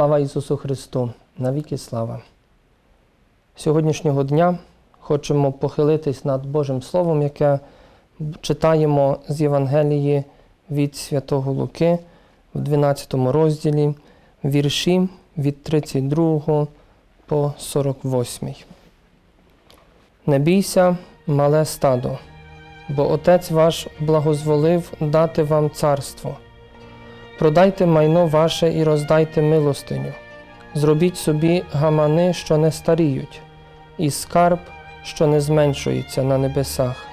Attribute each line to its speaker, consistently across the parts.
Speaker 1: Слава Ісусу Христу! Навіки слава! Сьогоднішнього дня хочемо похилитись над Божим Словом, яке читаємо з Євангелії від Святого Луки в 12 розділі, вірші від 32 по 48. Не бійся, мале стадо, бо Отець ваш благозволив дати вам царство. Продайте майно ваше і роздайте милостиню. Зробіть собі гамани, що не старіють, і скарб, що не зменшується на небесах,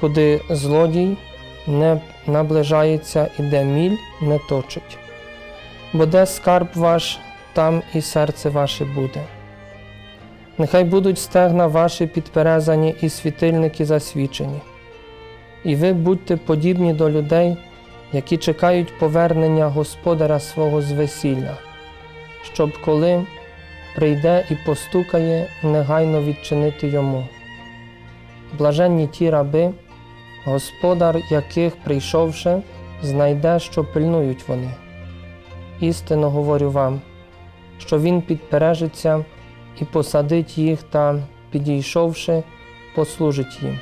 Speaker 1: куди злодій не наближається і де міль не точить. Бо де скарб ваш, там і серце ваше буде. Нехай будуть стегна ваші підперезані і світильники засвічені, і ви будьте подібні до людей, які чекають повернення Господаря свого з весілля, щоб коли прийде і постукає, негайно відчинити йому. Блаженні ті раби, Господар яких, прийшовши, знайде, що пильнують вони. Істинно говорю вам, що Він підпережиться і посадить їх та, підійшовши, послужить їм.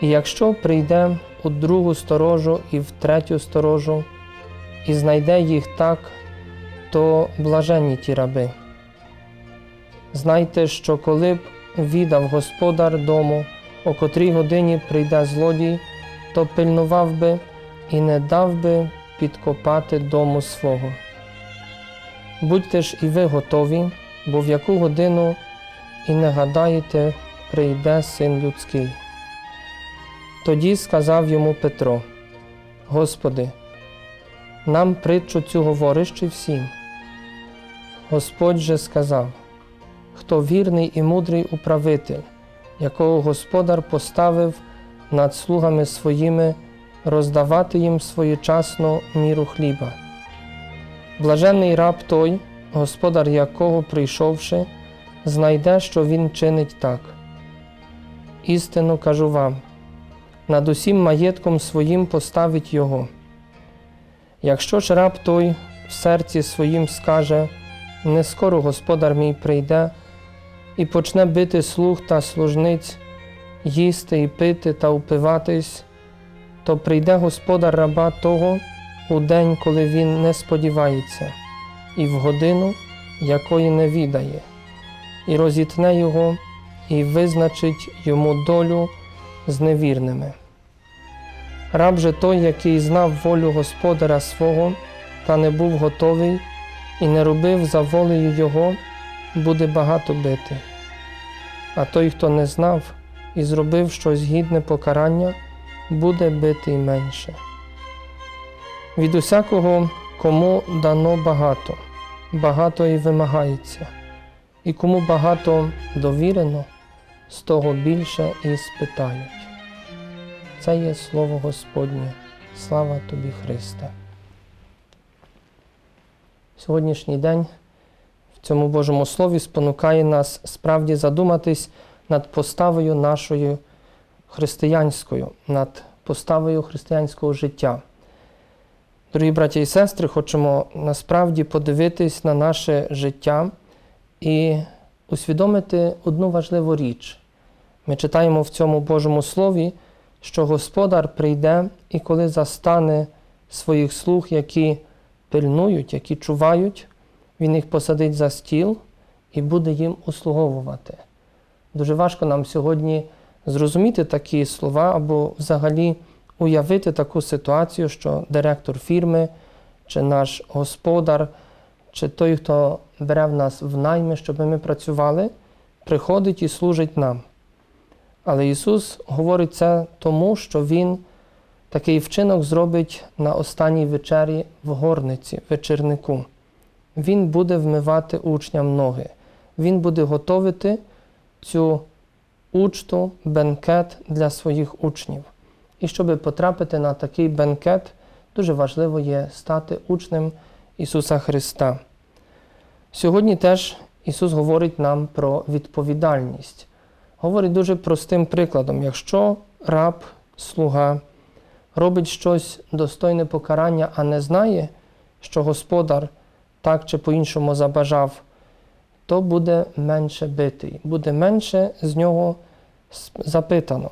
Speaker 1: І якщо прийде у другу сторожу і в третю сторожу, і знайде їх так, то блаженні ті раби. Знайте, що коли б віддав господар дому, о котрій годині прийде злодій, то пильнував би і не дав би підкопати дому свого. Будьте ж і ви готові, бо в яку годину і не гадаєте, прийде син людський. Тоді сказав йому Петро: Господи, нам притчу цю говориш чи всім. Господь же сказав: Хто вірний і мудрий управитель, якого Господар поставив над слугами своїми роздавати їм своєчасну міру хліба. Блаженний раб той, господар якого, прийшовши, знайде, що він чинить так. Істину кажу вам над усім маєтком своїм поставить його. Якщо ж раб той в серці своїм скаже, не скоро господар мій прийде, і почне бити слуг та служниць, їсти і пити та упиватись, то прийде господар раба того у день, коли він не сподівається, і в годину, якої не відає, і розітне його, і визначить йому долю з невірними. Раб же той, який знав волю Господара свого, та не був готовий і не робив за волею Його, буде багато бити. А той, хто не знав і зробив щось гідне покарання, буде бити й менше. Від усякого, кому дано багато, багато і вимагається, і кому багато довірено, з того більше і спитають. Це є Слово Господнє. Слава тобі, Христе. Сьогоднішній день в цьому Божому Слові спонукає нас справді задуматись над поставою нашою християнською, над поставою християнського життя. Дорогі браті і сестри, хочемо насправді подивитись на наше життя і усвідомити одну важливу річ. Ми читаємо в цьому Божому Слові, що Господар прийде і коли застане своїх слуг, які пильнують, які чувають, Він їх посадить за стіл і буде їм услуговувати. Дуже важко нам сьогодні зрозуміти такі слова або взагалі уявити таку ситуацію, що директор фірми, чи наш господар, чи той, хто бере в нас в найми, щоб ми працювали, приходить і служить нам. Але Ісус говорить це тому, що Він такий вчинок зробить на останній вечері в горниці, вечірнику. Він буде вмивати учням ноги. Він буде готовити цю учту, бенкет для своїх учнів. І щоб потрапити на такий бенкет, дуже важливо є стати учнем Ісуса Христа. Сьогодні теж Ісус говорить нам про відповідальність говорить дуже простим прикладом: якщо раб, слуга робить щось достойне покарання, а не знає, що господар так чи по-іншому забажав, то буде менше битий, буде менше з нього запитано.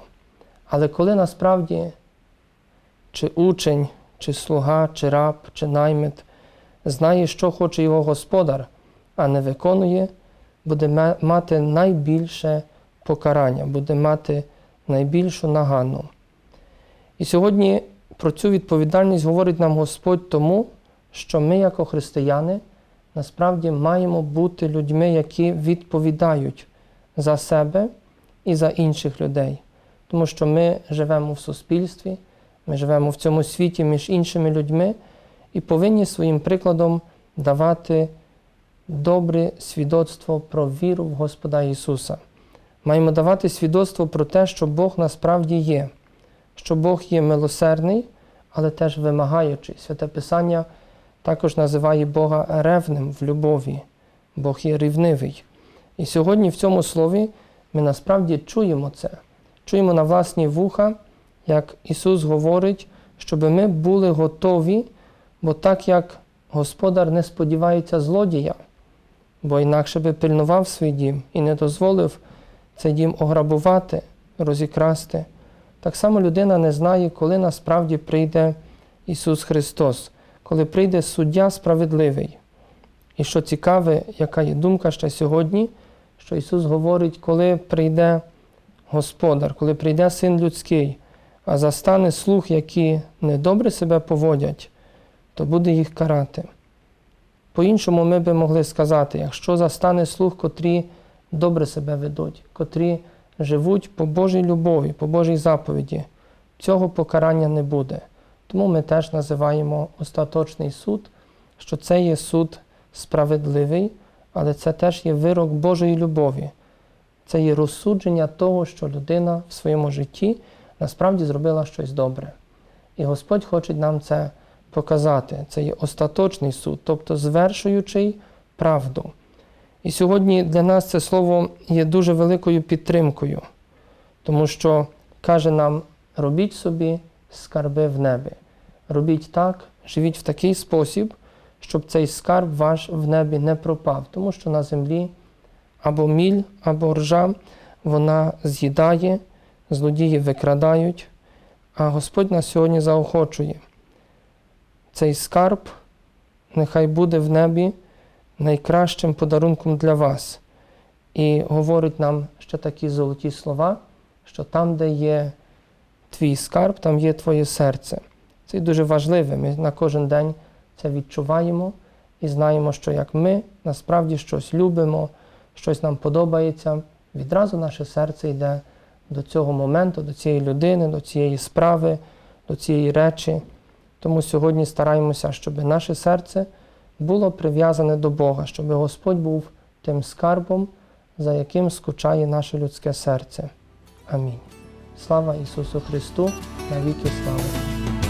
Speaker 1: Але коли насправді чи учень, чи слуга, чи раб, чи наймит знає, що хоче його господар, а не виконує, буде мати найбільше покарання, буде мати найбільшу нагану. І сьогодні про цю відповідальність говорить нам Господь тому, що ми, як християни, насправді маємо бути людьми, які відповідають за себе і за інших людей. Тому що ми живемо в суспільстві, ми живемо в цьому світі між іншими людьми і повинні своїм прикладом давати добре свідоцтво про віру в Господа Ісуса. Маємо давати свідоцтво про те, що Бог насправді є, що Бог є милосердний, але теж вимагаючий. Святе Писання також називає Бога ревним в любові. Бог є рівнивий. І сьогодні в цьому слові ми насправді чуємо це. Чуємо на власні вуха, як Ісус говорить, щоб ми були готові, бо так як Господар не сподівається злодія, бо інакше би пильнував свій дім і не дозволив цей дім ограбувати, розікрасти. Так само людина не знає, коли насправді прийде Ісус Христос, коли прийде суддя справедливий. І що цікаве, яка є думка ще сьогодні, що Ісус говорить, коли прийде Господар, коли прийде Син людський, а застане слух, які недобре себе поводять, то буде їх карати. По-іншому ми би могли сказати, якщо застане слух, котрі добре себе ведуть, котрі живуть по Божій любові, по Божій заповіді, цього покарання не буде. Тому ми теж називаємо остаточний суд, що це є суд справедливий, але це теж є вирок Божої любові. Це є розсудження того, що людина в своєму житті насправді зробила щось добре. І Господь хоче нам це показати. Це є остаточний суд, тобто звершуючий правду. І сьогодні для нас це слово є дуже великою підтримкою, тому що каже нам: робіть собі скарби в небі. Робіть так, живіть в такий спосіб, щоб цей скарб ваш в небі не пропав, тому що на землі або міль, або ржа вона з'їдає, злодії викрадають, а Господь нас сьогодні заохочує. Цей скарб нехай буде в небі найкращим подарунком для вас. І говорить нам ще такі золоті слова, що там, де є твій скарб, там є твоє серце. Це дуже важливе. Ми на кожен день це відчуваємо і знаємо, що як ми насправді щось любимо, щось нам подобається, відразу наше серце йде до цього моменту, до цієї людини, до цієї справи, до цієї речі. Тому сьогодні стараємося, щоб наше серце було прив'язане до Бога, щоб Господь був тим скарбом, за яким скучає наше людське серце. Амінь. Слава Ісусу Христу, навіки слава!